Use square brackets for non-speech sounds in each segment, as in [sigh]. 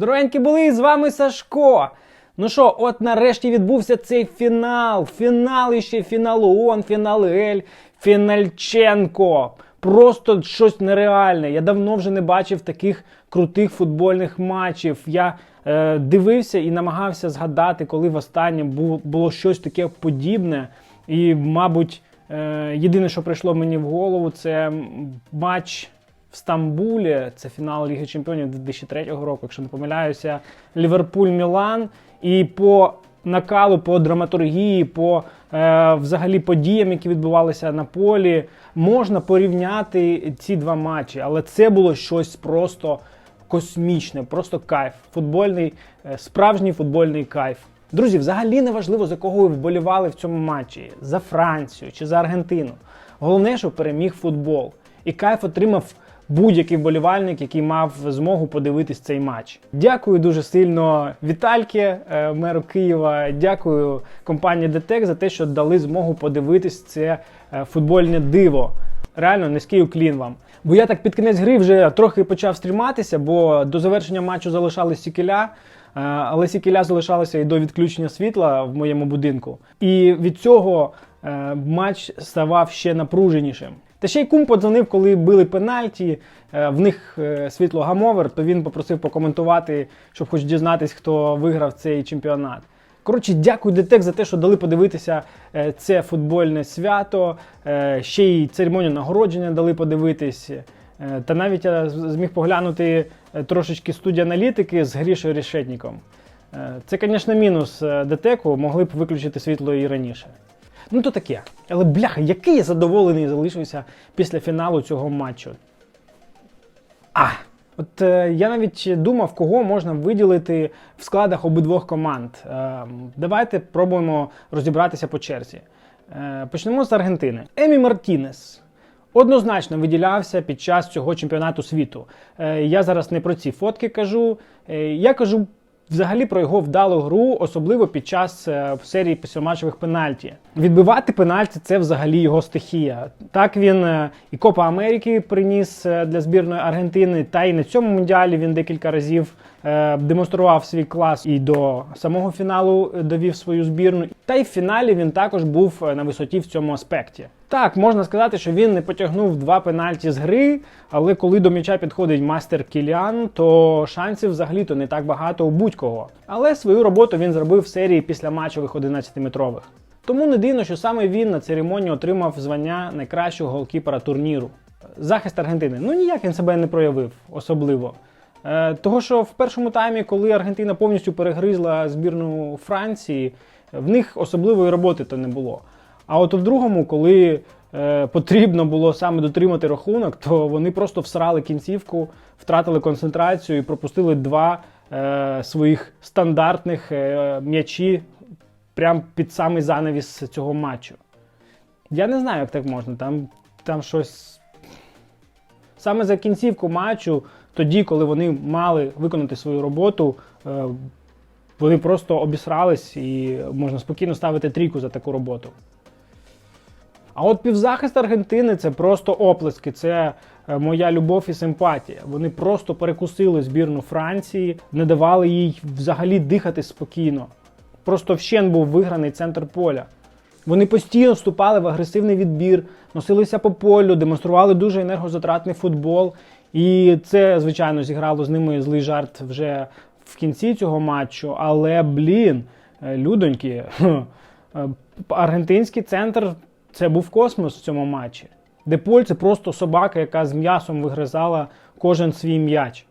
Здоровенькі були, з вами Сашко. Ну що, от нарешті відбувся цей фінал. Фінал іще фінал ООН, фінал Ель, Фінальченко. Просто щось нереальне. Я давно вже не бачив таких крутих футбольних матчів. Я е, дивився і намагався згадати, коли востаннє бу- було щось таке подібне. І, мабуть, е, єдине, що прийшло мені в голову, це матч в Стамбулі. Це фінал Ліги Чемпіонів 2003 року, якщо не помиляюся, Ліверпуль-Мілан. І по накалу, по драматургії, по е, взагалі подіям, які відбувалися на полі, можна порівняти ці два матчі, але це було щось просто космічне, просто кайф. Футбольний, е, справжній футбольний кайф. Друзі, взагалі не важливо, за кого ви вболівали в цьому матчі: за Францію чи за Аргентину. Головне, що переміг футбол. І кайф отримав будь-який вболівальник, який мав змогу подивитись цей матч. Дякую дуже сильно Вітальке, е, меру Києва. Дякую компанії ДТЕК за те, що дали змогу подивитись це е, футбольне диво. Реально низький уклін вам. Бо я так під кінець гри вже трохи почав стріматися, бо до завершення матчу залишались сікеля. Е, Але сікеля залишалося і до відключення світла в моєму будинку. І від цього матч ставав ще напруженішим. Та ще й кум подзвонив, коли били пенальті. е, В них е, світло гамовер, то він попросив покоментувати, щоб хоч дізнатись, хто виграв цей чемпіонат. Коротше, дякую ДТЕК за те, що дали подивитися е, це футбольне свято. Ще й церемонію нагородження дали подивитись. Та навіть я зміг поглянути трошечки студії аналітики з Грішою Решетніком. Е, Це, звісно, мінус ДТЕКу, могли б виключити світло і раніше. Ну то таке. Але бляха, який я задоволений залишився після фіналу цього матчу. А! От е, я навіть думав, кого можна виділити в складах обидвох команд. Е, давайте пробуємо розібратися по черзі. Е, почнемо з Аргентини. Емі Мартінес однозначно виділявся під час цього чемпіонату світу. Е, я зараз не про ці фотки кажу. Е, я кажу взагалі про його вдалу гру, особливо під час е, серії післяматчевих пенальті. Відбивати пенальті це взагалі його стихія. Так він е, і Копа Америки приніс е, для збірної Аргентини, та й на цьому мундіалі він декілька разів демонстрував свій клас і до самого фіналу довів свою збірну. Та й в фіналі він також був на висоті в цьому аспекті. Так, можна сказати, що він не потягнув два пенальті з гри, але коли до м'яча підходить мастер Кіліан, то шансів взагалі-то не так багато у будь-кого. Але свою роботу він зробив в серії після матчових 11-метрових. Тому не дивно, що саме він на церемонії отримав звання найкращого голкіпера турніру. Захист Аргентини. Ну ніяк він себе не проявив особливо. Е, того, що в першому таймі, коли Аргентина повністю перегризла збірну Франції, в них особливої роботи то не було. А от в другому, коли е, потрібно було саме дотримати рахунок, то вони просто всрали кінцівку, втратили концентрацію і пропустили два е, своїх стандартних е, м'ячі прямо під самий занавіс цього матчу. Я не знаю, як так можна. Там, там щось. Саме за кінцівку матчу, тоді, коли вони мали виконати свою роботу, е, вони просто обісрались і можна спокійно ставити трійку за таку роботу. А от півзахист Аргентини це просто оплески, це е, моя любов і симпатія. Вони просто перекусили збірну Франції, не давали їй взагалі дихати спокійно. Просто вщен був виграний центр поля. Вони постійно вступали в агресивний відбір, носилися по полю, демонстрували дуже енергозатратний футбол. І це, звичайно, зіграло з ними злий жарт вже в кінці цього матчу. Але, блін, е, людоньки, [laughs] е, аргентинський центр це був космос в цьому матчі. Деполь це просто собака, яка з м'ясом вигризала кожен свій м'яч.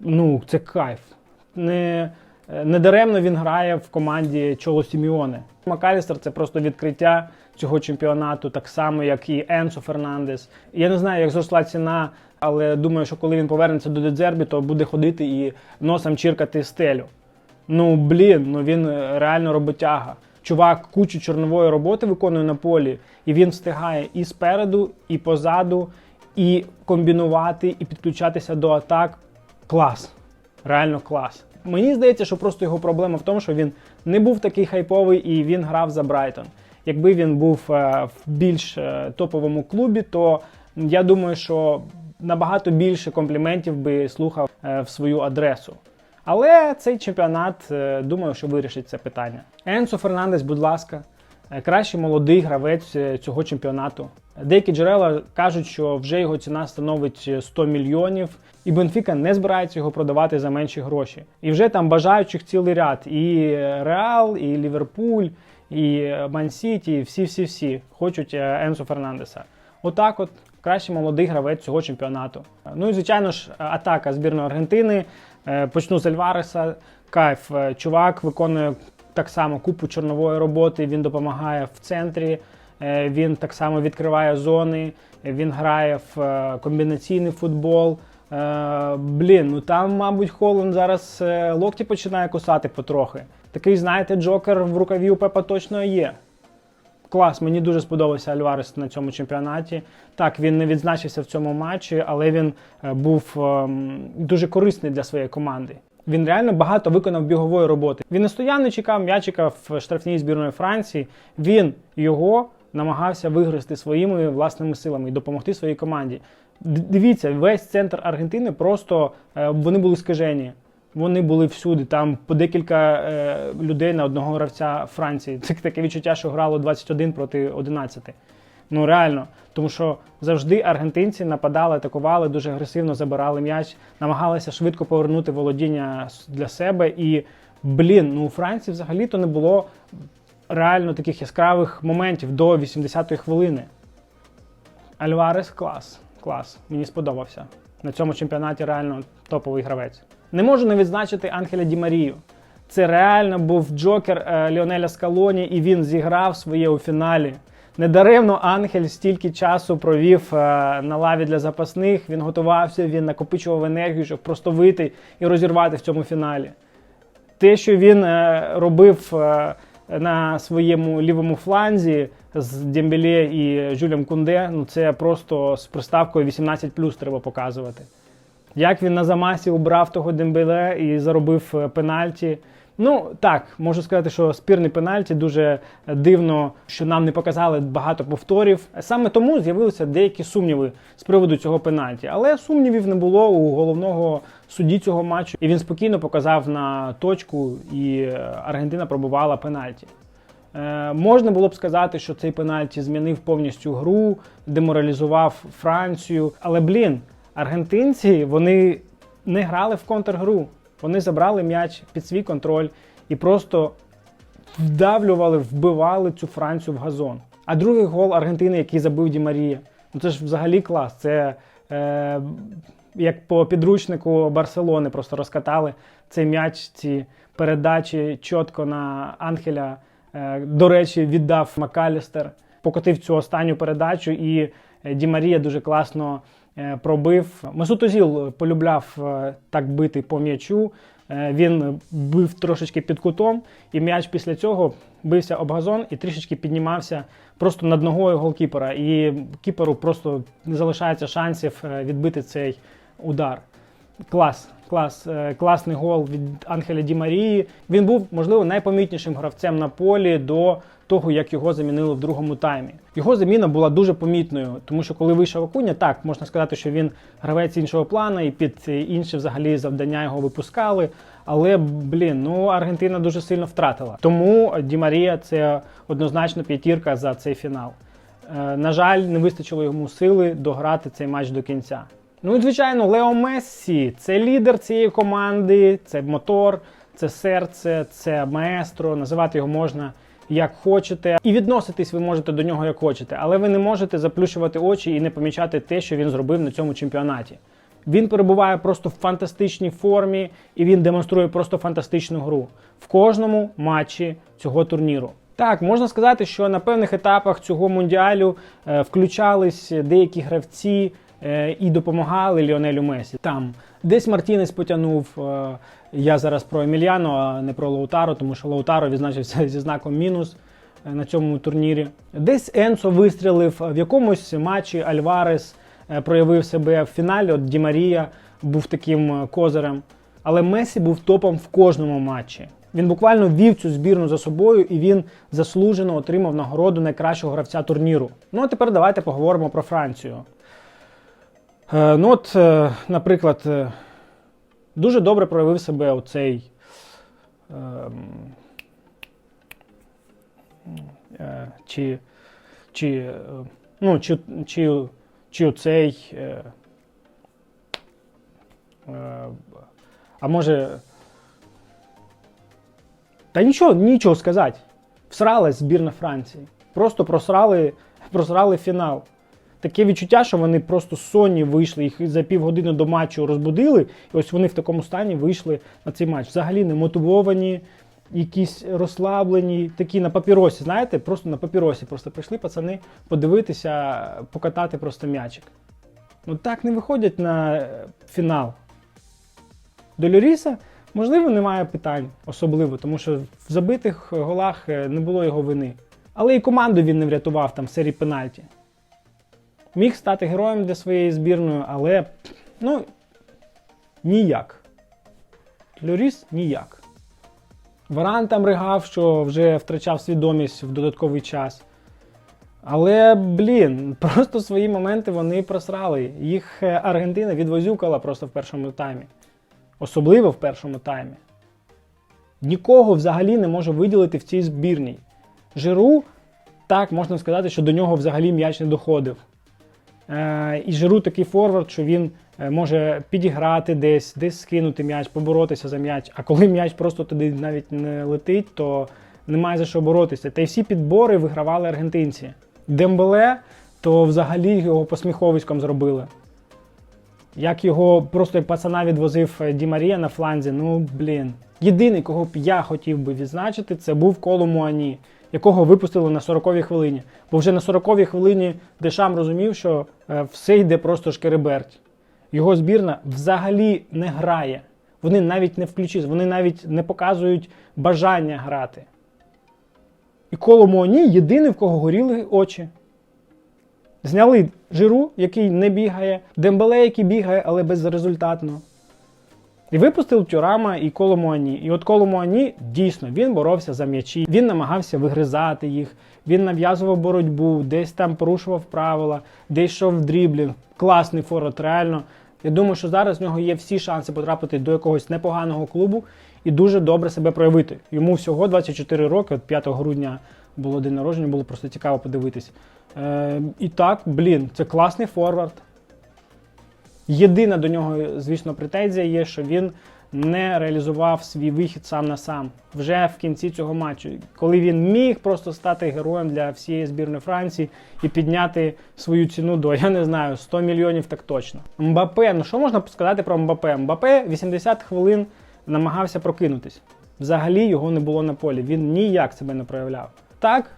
Ну, це кайф. Не, не даремно він грає в команді Чоло Сіміоне. Макалістер це просто відкриття цього чемпіонату, так само, як і Енсо Фернандес. Я не знаю, як зросла ціна, але думаю, що коли він повернеться до Дедзербі, то буде ходити і носом чіркати стелю. Ну, блін, ну він е, реально роботяга. Чувак кучу чорнової роботи виконує на полі, і він встигає і спереду, і позаду, і комбінувати, і підключатися до атак. Клас. Реально клас. Мені здається, що просто його проблема в тому, що він не був такий хайповий і він грав за Брайтон. Якби він був е, в більш е, топовому клубі, то я думаю, що набагато більше компліментів би слухав е, в свою адресу. Але цей чемпіонат, е, думаю, що вирішить це питання. Енсо Фернандес, будь ласка, е, кращий молодий гравець е, цього чемпіонату. Деякі джерела кажуть, що вже його ціна становить 100 мільйонів, і Бенфіка не збирається його продавати за менші гроші. І вже там бажаючих цілий ряд. І Реал, і Ліверпуль, і Ман-Сіті, всі-всі-всі хочуть Енсо Фернандеса. Отак, от кращий молодий гравець цього чемпіонату. Ну і звичайно ж, атака збірної Аргентини. Е, Почну з Альвареса. Кайф. Е, Чувак виконує так само купу чорнової роботи. Він допомагає в центрі. Е, Він так само відкриває зони. Він грає в комбінаційний футбол. Блін, ну там, мабуть, Холланд зараз локті починає кусати потрохи. Такий, знаєте, джокер в рукаві у Пепа точно є. Клас, мені дуже сподобався Альварес на цьому чемпіонаті. Так, він не відзначився в цьому матчі, але він е, був ем, дуже корисний для своєї команди. Він реально багато виконав бігової роботи. Він не стояв, не чекав м'ячика в штрафній збірної Франції. Він його намагався виграти своїми власними силами і допомогти своїй команді. Дивіться, весь центр Аргентини просто е, вони були скажені. Вони були всюди. Там по декілька е, людей на одного гравця Франції. Це таке відчуття, що грало 21 проти 11. Ну реально, тому що завжди аргентинці нападали, атакували, дуже агресивно забирали м'яч, намагалися швидко повернути володіння для себе. І блін, ну у Франції взагалі-то не було реально таких яскравих моментів до 80-ї хвилини. Альварес клас, клас. Мені сподобався. На цьому чемпіонаті реально топовий гравець. Не можу не відзначити Анхеля Ді Марію. Це реально був джокер е, Ліонеля Скалоні, і він зіграв своє у фіналі. Недаремно Ангель стільки часу провів е, на лаві для запасних. Він готувався, він накопичував енергію, щоб просто вийти і розірвати в цьому фіналі. Те, що він е, робив на своєму лівому фланзі з Дембеле і Жюлем Кунде, ну це просто з приставкою 18 треба показувати. Як він на замасі убрав того Дембеле і заробив е, пенальті. Ну так, можу сказати, що спірний пенальті дуже дивно, що нам не показали багато повторів. Саме тому з'явилися деякі сумніви з приводу цього пенальті. Але сумнівів не було у головного судді цього матчу. І він спокійно показав на точку, і е, Аргентина пробувала пенальті. Е, можна було б сказати, що цей пенальті змінив повністю гру, деморалізував Францію. Але блін, аргентинці вони не грали в контргру. Вони забрали м'яч під свій контроль і просто вдавлювали, вбивали цю Францію в газон. А другий гол Аргентини, який забив Ді Марія, ну це ж взагалі клас. Це е, як по підручнику Барселони просто розкатали цей м'яч, ці передачі чітко на Анхеля. Е, до речі, віддав Макалістер, покотив цю останню передачу, і е, Ді Марія дуже класно пробив. Месут Озіл полюбляв е, так бити по м'ячу. Е, Він бив трошечки під кутом, і м'яч після цього бився об газон і трішечки піднімався просто над ногою голкіпера. І кіперу просто не залишається шансів е, відбити цей удар. Клас, клас, е, класний гол від Анхеля Ді Марії. Він був, можливо, найпомітнішим гравцем на полі до того, як його замінили в другому таймі. Його заміна була дуже помітною, тому що коли вийшов Акуня, так можна сказати, що він гравець іншого плану, і під інші взагалі завдання його випускали. Але блін, ну Аргентина дуже сильно втратила. Тому Ді Марія це однозначно п'ятірка за цей фінал. Е, На жаль, не вистачило йому сили дограти цей матч до кінця. Ну і звичайно, Лео Мессі це лідер цієї команди, це мотор, це серце, це маестро. Називати його можна як хочете. І відноситись ви можете до нього як хочете, але ви не можете заплющувати очі і не помічати те, що він зробив на цьому чемпіонаті. Він перебуває просто в фантастичній формі і він демонструє просто фантастичну гру в кожному матчі цього турніру. Так, можна сказати, що на певних етапах цього мундіалю е, включались деякі гравці е, і допомагали Ліонелю Месі. Там десь Мартінес потягнув. е, я зараз про Емільяно, а не про Лаутаро, тому що Лаутаро відзначився зі знаком мінус е, на цьому турнірі. Десь Енсо вистрілив, в якомусь матчі Альварес е, проявив себе в фіналі. От Ді Марія був таким е, козирем. Але Месі був топом в кожному матчі. Він буквально вів цю збірну за собою і він заслужено отримав нагороду найкращого гравця турніру. Ну а тепер давайте поговоримо про Францію. Е, ну от, е, наприклад, Дуже добре проявив себе оцей. ем, е, чи, чи, е, ну, чи, чи, чи оцей. Е, е, а може. Та нічого, нічого сказати. Всралась збірна Франції. Просто просрали, просрали фінал. Таке відчуття, що вони просто сонні вийшли, їх за півгодини до матчу розбудили, і ось вони в такому стані вийшли на цей матч. Взагалі не мотивовані, якісь розслаблені, такі на папіросі, знаєте, просто на папіросі. Просто прийшли пацани подивитися, покатати просто м'ячик. Ну так не виходять на фінал. До Льоріса, можливо, немає питань особливо, тому що в забитих голах е, не було його вини. Але і команду він не врятував там в серії пенальті. Міг стати героєм для своєї збірної, але ну, ніяк. Льоріс ніяк. Варан там ригав, що вже втрачав свідомість в додатковий час. Але, блін, просто свої моменти вони просрали. Їх е, Аргентина відвозюкала просто в першому таймі. Особливо в першому таймі. Нікого взагалі не може виділити в цій збірній. Жиру, так, можна сказати, що до нього взагалі м'яч не доходив. Е, і Жиру такий форвард, що він е, може підіграти десь, десь скинути м'яч, поборотися за м'яч. А коли м'яч просто туди навіть не летить, то немає за що боротися. Та й всі підбори вигравали аргентинці. Дембеле, то взагалі його посміховиськом зробили. Як його просто як пацана відвозив е, Ді Марія на фланзі, ну блін. Єдиний, кого б я хотів би відзначити, це був Коло Муані, якого випустили на 40-й хвилині. Бо вже на 40-й хвилині Дешам розумів, що е, все йде просто шкереберть. Його збірна взагалі не грає. Вони навіть не включились, вони навіть не показують бажання грати. І коло Муані єдиний, в кого горіли очі. Зняли жиру, який не бігає, Дембеле, який бігає, але безрезультатно. І випустив Тюрама і Коло Муані. І от Коло Муані дійсно він боровся за м'ячі, він намагався вигризати їх, він нав'язував боротьбу, десь там порушував правила, десь йшов в дріблінг. Класний форвард, реально. Я думаю, що зараз в нього є всі шанси потрапити до якогось непоганого клубу і дуже добре себе проявити. Йому всього 24 роки, от 5 грудня було день народження, було просто цікаво подивитись. Е, і так, блін, це класний форвард. Єдина до нього, звісно, претензія є, що він не реалізував свій вихід сам на сам вже в кінці цього матчу, коли він міг просто стати героєм для всієї збірної Франції і підняти свою ціну до, я не знаю, 100 мільйонів так точно. Мбапе, ну що можна сказати про Мбапе? Мбапе 80 хвилин намагався прокинутись. Взагалі його не було на полі. Він ніяк себе не проявляв. Так,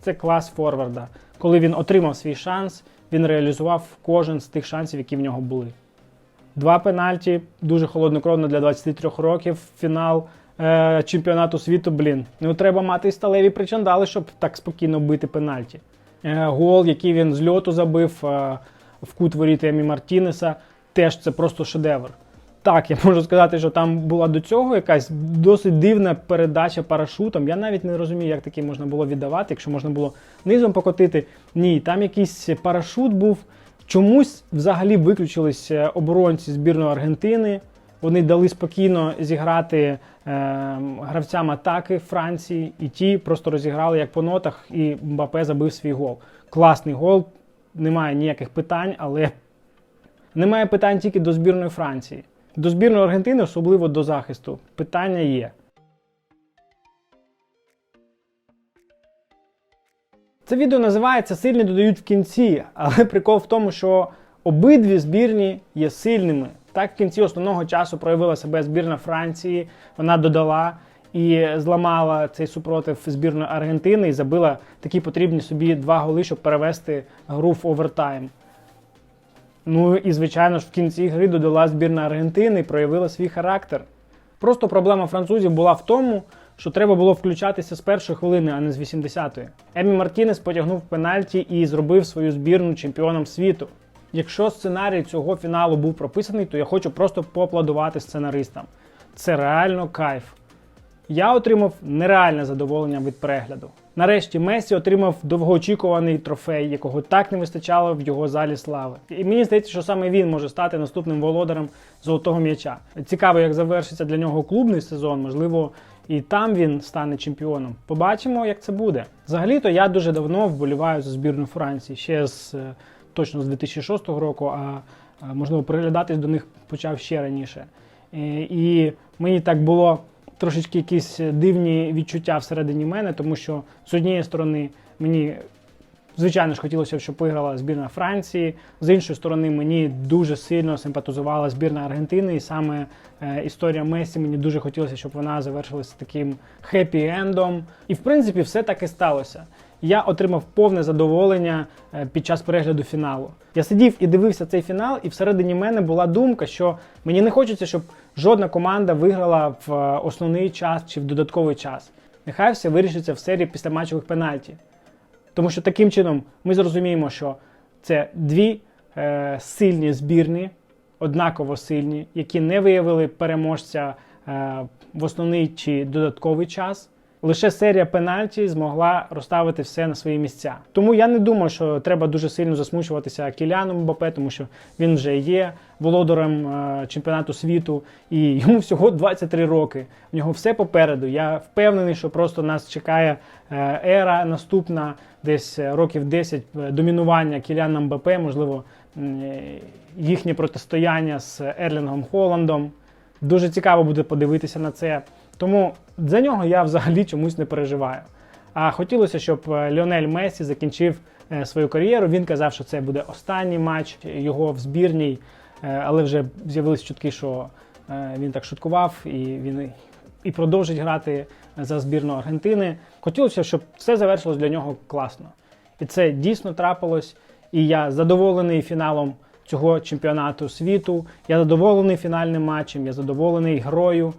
це клас форварда. Коли він отримав свій шанс, він реалізував кожен з тих шансів, які в нього були. Два пенальті, дуже холоднокровно для 23 років. Фінал е, чемпіонату світу, блін. Ну треба мати сталеві причандали, щоб так спокійно бити пенальті. Е, гол, який він з льоту забив е, в кут воріт Емі Мартінеса, теж це просто шедевр. Так, я можу сказати, що там була до цього якась досить дивна передача парашутом. Я навіть не розумію, як таке можна було віддавати, якщо можна було низом покотити. Ні, там якийсь парашут був. Чомусь взагалі виключились е, оборонці збірної Аргентини. Вони дали спокійно зіграти е, гравцям атаки Франції, і ті просто розіграли як по нотах, і Мбапе забив свій гол. Класний гол, немає ніяких питань, але немає питань тільки до збірної Франції. До збірної Аргентини, особливо до захисту, питання є. Це відео називається Сильні додають в кінці, але прикол в тому, що обидві збірні є сильними. Так в кінці основного часу проявила себе збірна Франції, вона додала і зламала цей супротив збірної Аргентини і забила такі потрібні собі два голи, щоб перевести гру в овертайм. Ну і, звичайно ж, в кінці гри додала збірна Аргентини і проявила свій характер. Просто проблема французів була в тому, що треба було включатися з першої хвилини, а не з 80-ї. Емі Мартінес потягнув пенальті і зробив свою збірну чемпіоном світу. Якщо сценарій цього фіналу був прописаний, то я хочу просто поаплодувати сценаристам. Це реально кайф. Я отримав нереальне задоволення від перегляду. Нарешті Месі отримав довгоочікуваний трофей, якого так не вистачало в його залі слави. І мені здається, що саме він може стати наступним володарем золотого м'яча. Цікаво, як завершиться для нього клубний сезон. Можливо, і там він стане чемпіоном. Побачимо, як це буде. Взагалі-то я дуже давно вболіваю за збірну Франції, ще з е, точно з 2006 року, а можливо приглядатись до них почав ще раніше. Е, І мені так було трошечки якісь дивні відчуття всередині мене, тому що з однієї сторони мені. Звичайно ж, хотілося б, щоб виграла збірна Франції. З іншої сторони, мені дуже сильно симпатизувала збірна Аргентини, і саме е, історія Месі мені дуже хотілося, щоб вона завершилася таким хеппі-ендом. І в принципі, все так і сталося. Я отримав повне задоволення е, під час перегляду фіналу. Я сидів і дивився цей фінал, і всередині мене була думка, що мені не хочеться, щоб жодна команда виграла в е, основний час чи в додатковий час. Нехай все вирішиться в серії післяматчевих пенальті. Тому що таким чином ми зрозуміємо, що це дві е, сильні збірні, однаково сильні, які не виявили переможця е, в основний чи додатковий час. Лише серія пенальті змогла розставити все на свої місця. Тому я не думаю, що треба дуже сильно засмучуватися Кіляном Мбапе, тому що він вже є володарем е, чемпіонату світу, і йому всього 23 роки. В нього все попереду. Я впевнений, що просто нас чекає е, ера наступна, десь е, років 10 е, домінування Кіляна Мбапе, можливо, їхнє протистояння з Ерлінгом Холландом. Дуже цікаво буде подивитися на це. Тому за нього я взагалі чомусь не переживаю. А хотілося, щоб е, Ліонель Месі закінчив е, свою кар'єру. Він казав, що це буде останній матч його в збірній, е, але вже з'явились чутки, що він так шуткував і він і продовжить грати за збірну Аргентини. Хотілося, щоб все завершилось для нього класно. І це дійсно трапилось. І я задоволений фіналом цього чемпіонату світу. Я задоволений фінальним матчем, я задоволений грою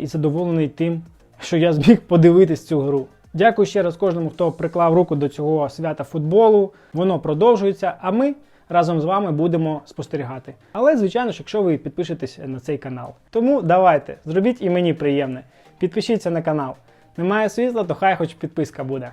і задоволений тим, що я зміг подивитись цю гру. Дякую ще раз кожному, хто приклав руку до цього свята футболу. Воно продовжується, а ми разом з вами будемо спостерігати. Але, звичайно ж, якщо ви підпишетесь на цей канал. Тому давайте, зробіть і мені приємне. Підпишіться на канал. Немає світла, то хай хоч підписка буде.